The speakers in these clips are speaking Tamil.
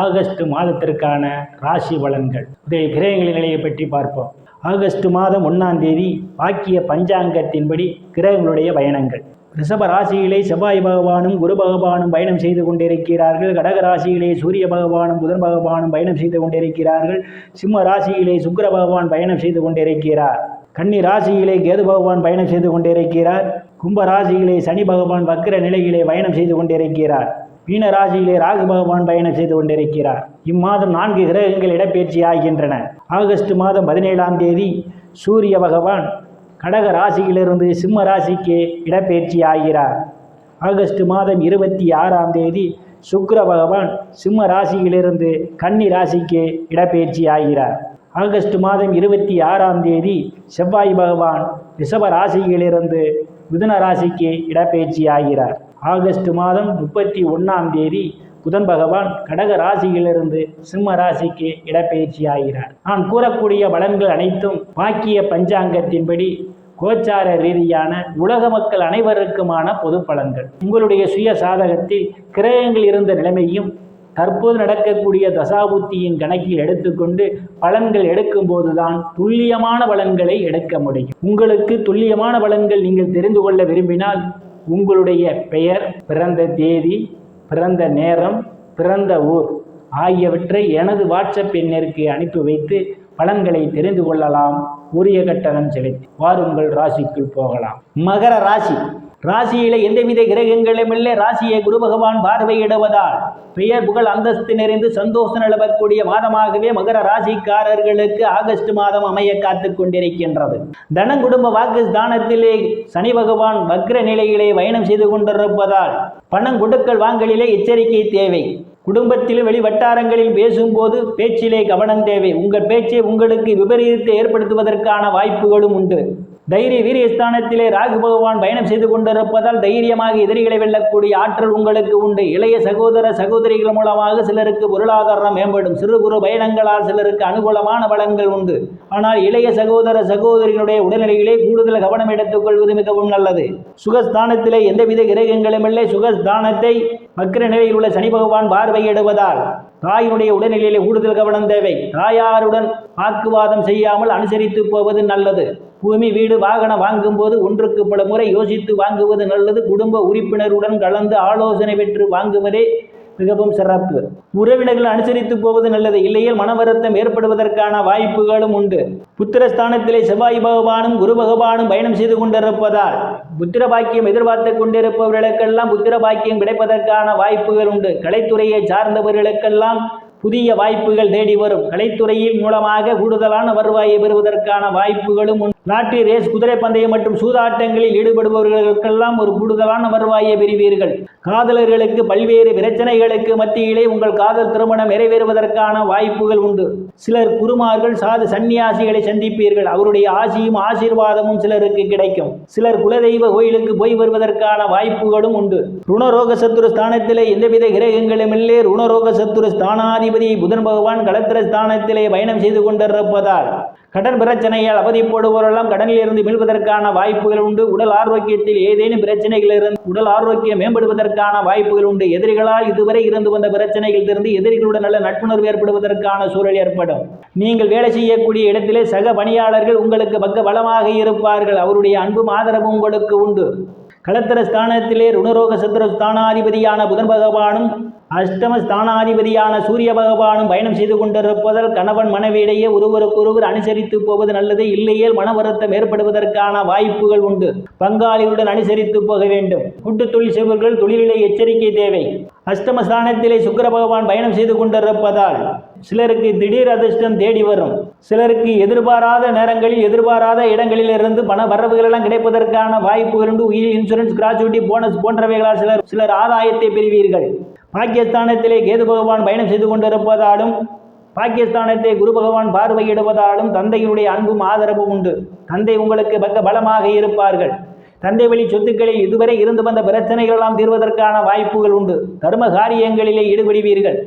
ஆகஸ்ட் மாதத்திற்கான ராசி பலன்கள். இதில் கிரகங்களின் நிலையை பற்றி பார்ப்போம். ஆகஸ்ட் மாதம் ஒன்றாம் தேதி வாக்கிய பஞ்சாங்கத்தின்படி கிரகங்களுடைய பயணங்கள். ரிஷப ராசியிலே செவ்வாய் பகவானும் குரு பகவானும் பயணம் செய்து கொண்டிருக்கிறார்கள். கடக ராசியிலே சூரிய பகவானும் புதன் பகவானும் பயணம் செய்து கொண்டிருக்கிறார்கள். சிம்ம ராசியிலே சுக்கிர பகவான் பயணம் செய்து கொண்டிருக்கிறார். கன்னி ராசியிலே கேது பகவான் பயணம் செய்து கொண்டிருக்கிறார். கும்ப ராசியிலே சனி பகவான் வக்கிர நிலையிலே பயணம் செய்து கொண்டிருக்கிறார். மீனராசியிலே ராகு பகவான் பயணம் செய்து கொண்டிருக்கிறார். இம்மாதம் நான்கு கிரகங்கள் இடப்பெயர்ச்சி ஆகின்றன. ஆகஸ்ட் மாதம் பதினேழாம் தேதி சூரிய பகவான் கடக ராசியிலிருந்து சிம்ம ராசிக்கு இடப்பெயர்ச்சி ஆகிறார். ஆகஸ்ட் மாதம் இருபத்தி ஆறாம் தேதி சுக்ர பகவான் சிம்ம ராசியிலிருந்து கன்னி ராசிக்கு இடப்பெயர்ச்சி ஆகிறார். ஆகஸ்ட் மாதம் இருபத்தி ஆறாம் தேதி செவ்வாய் பகவான் ரிஷப ராசியிலிருந்து மிதுன ராசிக்கு இடப்பெயர்ச்சி ஆகிறார். ஆகஸ்ட் மாதம் முப்பத்தி ஒன்றாம் தேதி புதன் பகவான் கடக ராசியிலிருந்து சிம்ம ராசிக்கு இடப்பெயர்ச்சி ஆகிறார். நான் கூறக்கூடிய பலன்கள் அனைத்தும் வாக்கிய பஞ்சாங்கத்தின்படி கோச்சார ரீதியான உலக மக்கள் அனைவருக்குமான பொது பலன்கள். உங்களுடைய சுய சாதகத்தில் கிரகங்கள் இருந்த நிலைமையும் தற்போது நடக்கக்கூடிய தசாபுத்தியின் கணக்கில் எடுத்துக்கொண்டு பலன்கள் எடுக்கும்போதுதான் துல்லியமான பலன்களை எடுக்க முடியும். உங்களுக்கு துல்லியமான பலன்கள் நீங்கள் தெரிந்து கொள்ள விரும்பினால் உங்களுடைய பெயர் பிறந்த தேதி பிறந்த நேரம் பிறந்த ஊர் ஆகியவற்றை எனது வாட்ஸ்அப் எண்ணிற்கு அனுப்பி வைத்து பலன்களை தெரிந்து கொள்ளலாம். உரிய கட்டணம் செலுத்தி வாருங்கள் ராசிக்குள் போகலாம். மகர ராசி. ராசியில எந்தவித கிரகங்களும் இல்லை. ராசியை குரு பகவான் பார்வையிடுவதால் பெயர் புகழ் அந்தஸ்து நிறைந்து சந்தோஷம் நிலவக்கூடிய மாதமாகவே மகர ராசிக்காரர்களுக்கு ஆகஸ்ட் மாதம் அமைய காத்து கொண்டிருக்கின்றது. தன குடும்ப வாக்கு ஸ்தானத்திலே சனி பகவான் வக்ர நிலையிலே பயணம் செய்து கொண்டிருப்பதால் பணம் கொடுக்கல் வாங்கலிலே எச்சரிக்கை தேவை. குடும்பத்தில் வெளி வட்டாரங்களில் பேசும்போது பேச்சிலே கவனம் தேவை. உங்கள் பேச்சை உங்களுக்கு விபரீதத்தை ஏற்படுத்துவதற்கான வாய்ப்புகளும் உண்டு. தைரிய வீரியஸ்தானத்திலே ராகு பகவான் பயணம் செய்து கொண்டிருப்பதால் தைரியமாக எதிரிகளை வெல்லக்கூடிய ஆற்றல் உங்களுக்கு உண்டு. இளைய சகோதர சகோதரிகள் மூலமாக சிலருக்கு பொருளாதாரம் மேம்படும். சிறு குறு பயணங்களால் சிலருக்கு அனுகூலமான பலன்கள் உண்டு. ஆனால் இளைய சகோதர சகோதரிகளுடைய உடல்நிலையிலே கூடுதல் கவனம் எடுத்துக்கொள்வது மிகவும் நல்லது. சுகஸ்தானத்திலே எந்தவித கிரகங்களும் இல்லை. சுகஸ்தானத்தை வக்ர நிலையில் உள்ள சனி பகவான் பார்வையிடுவதால் தாயினுடைய உடல்நிலையிலே கூடுதல் கவனம் தேவை. தாயாருடன் வாக்குவாதம் செய்யாமல் அனுசரித்து போவது நல்லது. பூமி வீடு வாகனம் வாங்கும்போது ஒன்றுக்கு பல முறை யோசித்து வாங்குவது நல்லது. குடும்ப உறுப்பினருடன் கலந்து ஆலோசனை பெற்று வாங்குவதே மிகவும் சிறப்பு. உறவினர்கள் அனுசரித்து போவது நல்லது. இல்லையில் மன வருத்தம் ஏற்படுவதற்கான வாய்ப்புகளும் உண்டு. புத்திரஸ்தானத்திலே செவ்வாய் பகவானும் குரு பகவானும் பயணம் செய்து கொண்டிருப்பதால் புத்திர பாக்கியம் எதிர்பார்த்து கொண்டிருப்பவர்களுக்கெல்லாம் புத்திர பாக்கியம் கிடைப்பதற்கான வாய்ப்புகள் உண்டு. கலைத்துறையை சார்ந்தவர்களுக்கெல்லாம் புதிய வாய்ப்புகள் தேடி வரும். கலைத்துறையின் மூலமாக கூடுதலான வருவாயை பெறுவதற்கான வாய்ப்புகளும் உண்டு. ரேஸ் குதிரை பந்தயம் மற்றும் சூதாட்டங்களில் ஈடுபடுபவர்களுக்கெல்லாம் ஒரு கூடுதலான வருவாயை பெறுவீர்கள். காதலர்களுக்கு பல்வேறு பிரச்சனைகளுக்கு மத்தியிலே உங்கள் காதல் திருமணம் நிறைவேறுவதற்கான வாய்ப்புகள் உண்டு. சிலர் குருமார்கள் சாது சந்நியாசிகளை சந்திப்பீர்கள். அவருடைய ஆசியும் ஆசீர்வாதமும் சிலருக்கு கிடைக்கும். சிலர் குலதெய்வ கோயிலுக்கு போய் வருவதற்கான வாய்ப்புகளும் உண்டு. ருணரோக சத்துரு ஸ்தானத்திலே எந்தவித கிரகங்களும் இல்லை ருணரோக சத்துரு அதிபதி புதன் பகவான் களத்திர ஸ்தானத்திலே பயணம் செய்து கொண்டிருப்பதால் கடன் பிரச்சனையால் அவதிப்படுவோரெல்லாம் கடனில் இருந்து மீள்வதற்கான வாய்ப்புகள் உண்டு. உடல் ஆரோக்கியத்தில் ஏதேனும் பிரச்சனைகள் இருந்து உடல் ஆரோக்கியம் மேம்படுவதற்கான வாய்ப்புகள் உண்டு. எதிரிகளால் இதுவரை இருந்து வந்த பிரச்சனைகள் இருந்து எதிரிகளுடன் நல்ல நட்புணர்வு ஏற்படுவதற்கான சூழல் ஏற்படும். நீங்கள் வேலை செய்யக்கூடிய இடத்திலே சக பணியாளர்கள் உங்களுக்கு பக்க பலமாக இருப்பார்கள். அவருடைய அன்பும் ஆதரவும் உங்களுக்கு உண்டு. களத்திர ஸ்தானத்திலே ருணரோக சந்திர ஸ்தானாதிபதியான புதன் பகவானும் அஷ்டம ஸ்தானாதிபதியான சூரிய பகவானும் பயணம் செய்து கொண்டிருப்பதால் கணவன் மனைவியிடையே ஒருவருக்கொருவர் அனுசரித்து போவது நல்லது. இல்லையேல் மன வருத்தம் ஏற்படுவதற்கான வாய்ப்புகள் உண்டு. பங்காளிகளுடன் அனுசரித்து போக வேண்டும். கூட்டு தொழில் செய்பவர்கள் தொழிலிலே எச்சரிக்கை தேவை. அஷ்டம ஸ்தானத்திலே சுக்கிர பகவான் பயணம் செய்து கொண்டிருப்பதால் சிலருக்கு திடீர் அதிர்ஷ்டம் தேடி வரும். சிலருக்கு எதிர்பாராத நேரங்களில் எதிர்பாராத இடங்களிலிருந்து பண வரவுகள் எல்லாம் கிடைப்பதற்கான வாய்ப்புகள் உண்டு. உயிர் இன்சூரன்ஸ் கிராஜுவிட்டி போனஸ் போன்றவைகளால் சிலர் சிலர் ஆதாயத்தை பெறுவீர்கள். பாகிஸ்தானத்திலே கேது பகவான் பயணம் செய்து கொண்டிருப்பதாலும் பாகிஸ்தானத்தை குரு பகவான் பார்வையிடுவதாலும் தந்தையினுடைய அன்பும் ஆதரவும் உண்டு. தந்தை உங்களுக்கு பக்க பலமாக இருப்பார்கள். தந்தை வழி சொத்துக்களில் இதுவரை இருந்து வந்த பிரச்சனைகள் எல்லாம் தீர்வதற்கான வாய்ப்புகள் உண்டு. தர்ம காரியங்களிலே ஈடுபடுவீர்கள்.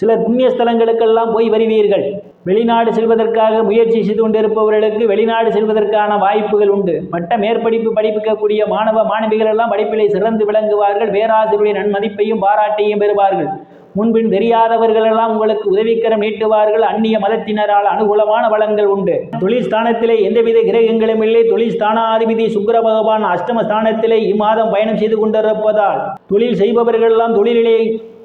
சிலர் புண்ணிய ஸ்தலங்களுக்கெல்லாம் போய் வருவீர்கள். வெளிநாடு செல்வதற்காக முயற்சி செய்து கொண்டிருப்பவர்களுக்கு வெளிநாடு செல்வதற்கான வாய்ப்புகள் உண்டு. மட்ட மேற்படிப்பு படிப்பிக்கக்கூடிய மாணவ மாணவிகள் எல்லாம் படிப்பிலே சிறந்து விளங்குவார்கள். பேராசிரியருடைய நன்மதிப்பையும் பாராட்டையும் பெறுவார்கள். முன்பின் தெரியாதவர்கள் எல்லாம் உங்களுக்கு உதவிக்கரம் நீட்டுவார்கள். அந்நிய மதத்தினரால் அனுகூலமான வளங்கள் உண்டு. தொழில் ஸ்தானத்திலே எந்தவித கிரகங்களும் இல்லை. தொழில் ஸ்தானாதிபதி சுக்கிர பகவான் அஷ்டம ஸ்தானத்திலே இம்மாதம் பயணம் செய்து கொண்டிருப்பதால் தொழில் செய்பவர்கள் எல்லாம் தொழிலிலே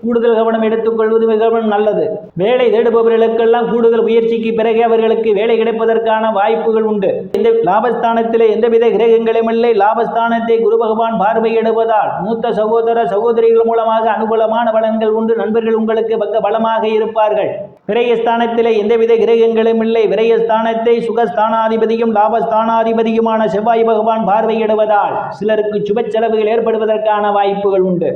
கூடுதல் கவனம் எடுத்துக்கொள்வது மிகவும் நல்லது. வேலை தேடுபவர்களுக்கெல்லாம் கூடுதல் முயற்சிக்கு பிறகு அவர்களுக்கு வேலை கிடைப்பதற்கான வாய்ப்புகள் உண்டு. இந்த லாபஸ்தானத்திலே எந்தவித கிரகங்களும் இல்லை. லாபஸ்தானத்தை குரு பகவான் பார்வையிடுவதால் மூத்த சகோதர சகோதரிகள் மூலமாக அனுகூலமான பலன்கள் உண்டு. நண்பர்கள் உங்களுக்கு பக்க பலமாக இருப்பார்கள். விரயஸ்தானத்திலே எந்தவித கிரகங்களும் இல்லை. விரயஸ்தானத்தை சுகஸ்தானாதிபதியும் லாபஸ்தானாதிபதியுமான செவ்வாய் பகவான் பார்வையிடுவதால் சிலருக்கு சுப செலவுகள் ஏற்படுவதற்கான வாய்ப்புகள் உண்டு.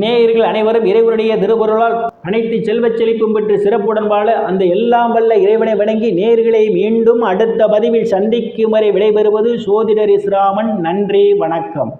நேயர்கள் அனைவரும் இறைவனுடைய திருவுருளால் அனைத்து செல்வச் செழிப்பும் பெற்று சிறப்புடன் வாழ அந்த எல்லாம் வல்ல இறைவனை வணங்கி நேர்களை மீண்டும் அடுத்த பதிவில் சந்திக்கும் வரை விடைபெறுவது சோதிடர் இஸ்ராமன் நன்றி வணக்கம்.